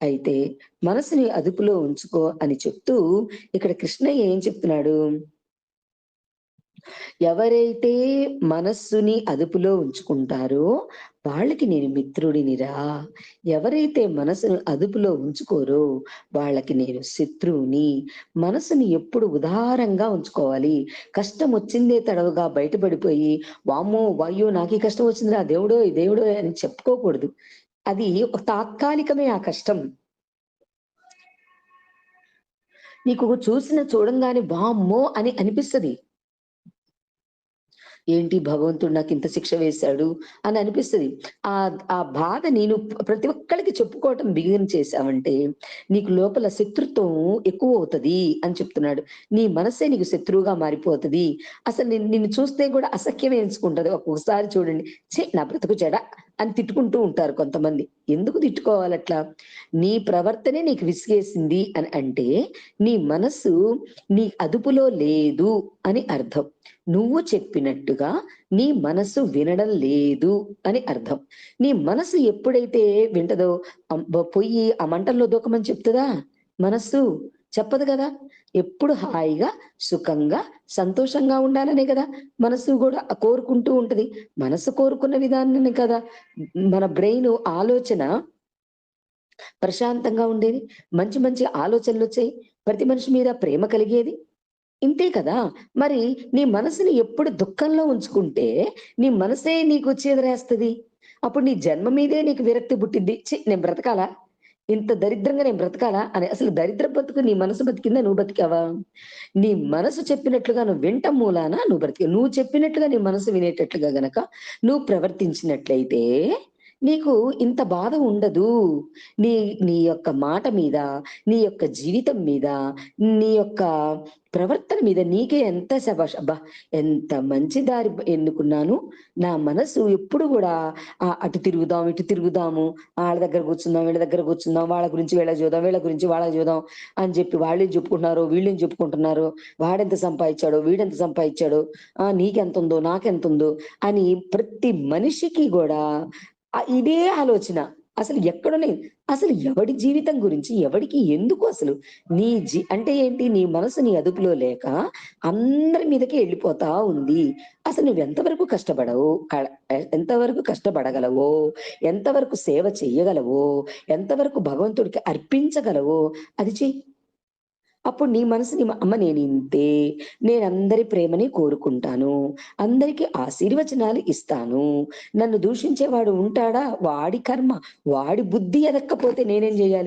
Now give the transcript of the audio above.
అయితే మనసుని అదుపులో ఉంచుకో అని చెప్తూ ఇక్కడ కృష్ణయ్య ఏం చెప్తున్నాడు? ఎవరైతే మనస్సుని అదుపులో ఉంచుకుంటారో వాళ్ళకి నేను మిత్రుడినిరా. ఎవరైతే మనసును అదుపులో ఉంచుకోరో వాళ్ళకి నేను శత్రువుని. మనసుని ఎప్పుడు ఉదారంగా ఉంచుకోవాలి. కష్టం వచ్చిందే తడవుగా బయటపడిపోయి వామ్మో వాయ్యో నాకు ఈ కష్టం వచ్చిందిరా దేవుడో దేవుడో అని చెప్పుకోకూడదు. అది ఒక తాత్కాలికమే ఆ కష్టం. నీకు చూసిన చూడంగానే వామ్మో అని అనిపిస్తది. ఏంటి భగవంతుడు నాకు ఇంత శిక్ష వేశాడు అని అనిపిస్తుంది. ఆ ఆ బాధ నేను ప్రతి ఒక్కరికి చెప్పుకోవటం బిగిన్ చేశావంటే నీకు లోపల శత్రుత్వం ఎక్కువ అవుతుంది అని చెప్తున్నాడు. నీ మనసే నీకు శత్రువుగా మారిపోతుంది. అసలు నిన్ను చూస్తే కూడా అసఖ్యం ఎంచుకుంటది ఒక్కొక్కసారి చూడండి. చే నా బ్రతుకు చెడ. అని తిట్టుకుంటూ ఉంటారు కొంతమంది. ఎందుకు తిట్టుకోవాలి అట్లా? నీ ప్రవర్తనే నీకు విసిగేసింది అని అంటే నీ మనసు నీ అదుపులో లేదు అని అర్థం. నువ్వు చెప్పినట్టుగా నీ మనసు వినడం లేదు అని అర్థం. నీ మనసు ఎప్పుడైతే వింటదో పొయ్యి ఆ మంటల్లో దూకమని చెప్తుందా? మనస్సు. చెప్పదు కదా? ఎప్పుడు హాయిగా సుఖంగా సంతోషంగా ఉండాలనే కదా మనసు కూడా కోరుకుంటూ ఉంటది. మనసు కోరుకున్న విధానాన్ని కదా. మన బ్రెయిన్ ఆలోచన ప్రశాంతంగా ఉండేది. మంచి మంచి ఆలోచనలు వచ్చాయి. ప్రతి మనిషి మీద ప్రేమ కలిగేది. ఇంతే కదా? మరి నీ మనసుని ఎప్పుడు దుఃఖంలో ఉంచుకుంటే నీ మనసే నీకు చేదరేస్తుంది. అప్పుడు నీ జన్మ మీదే నీకు విరక్తి పుట్టిద్ది. ఛీ నేను బ్రతకాలా? ఇంత దరిద్రంగా నేను బ్రతకాలా? అని అసలు దరిద్ర బతుకు నీ మనసు బతికిందా? నువ్వు బతికావా? నీ మనసు చెప్పినట్లుగా నువ్వు వింట మూలాన? నువ్వు బ్రతిక నువ్వు చెప్పినట్లుగా నీ మనసు వినేటట్లుగా గనక నువ్వు ప్రవర్తించినట్లయితే నీకు ఇంత బాధ ఉండదు. నీ నీ యొక్క మాట మీద నీ యొక్క జీవితం మీద నీ యొక్క ప్రవర్తన మీద నీకే ఎంత శబాష్ అబ్బా ఎంత మంచి దారి ఎన్నుకున్నాను. నా మనసు ఎప్పుడు కూడా ఆ అటు తిరుగుదాం ఇటు తిరుగుదాము వాళ్ళ దగ్గర కూర్చుందాం వీళ్ళ దగ్గర కూర్చుందాం వాళ్ళ గురించి వీళ్ళ చూద్దాం వీళ్ళ గురించి వాళ్ళ చూద్దాం అని చెప్పి వాళ్ళేం చెప్పుకుంటున్నారు వీళ్ళని చెప్పుకుంటున్నారు? వాడెంత సంపాదించాడో వీడెంత సంపాదించాడో? ఆ నీకెంత ఉందో నాకెంత ఉందో అని ప్రతి మనిషికి కూడా ఇదే ఆలోచన. అసలు ఎక్కడనే అసలు ఎవడి జీవితం గురించి ఎవడికి ఎందుకు అసలు? నీ జీ అంటే ఏంటి? నీ మనసు నీ అదుపులో లేక అందరి మీదకి వెళ్ళిపోతా ఉంది. అసలు నువ్వు ఎంతవరకు కష్టపడవు? క- ఎంతవరకు కష్టపడగలవో? ఎంతవరకు సేవ చెయ్యగలవో ఎంతవరకు భగవంతుడికి అర్పించగలవో? అది చెయ్యి అప్పుడు నీ మనసుని అమ్మ నేను ఇంతే నేను అందరి ప్రేమని కోరుకుంటాను. అందరికీ ఆశీర్వచనాలు ఇస్తాను. నన్ను దూషించేవాడు ఉంటాడా? వాడి కర్మ వాడి బుద్ధి ఎదక్కపోతే నేనేం చేయాలి?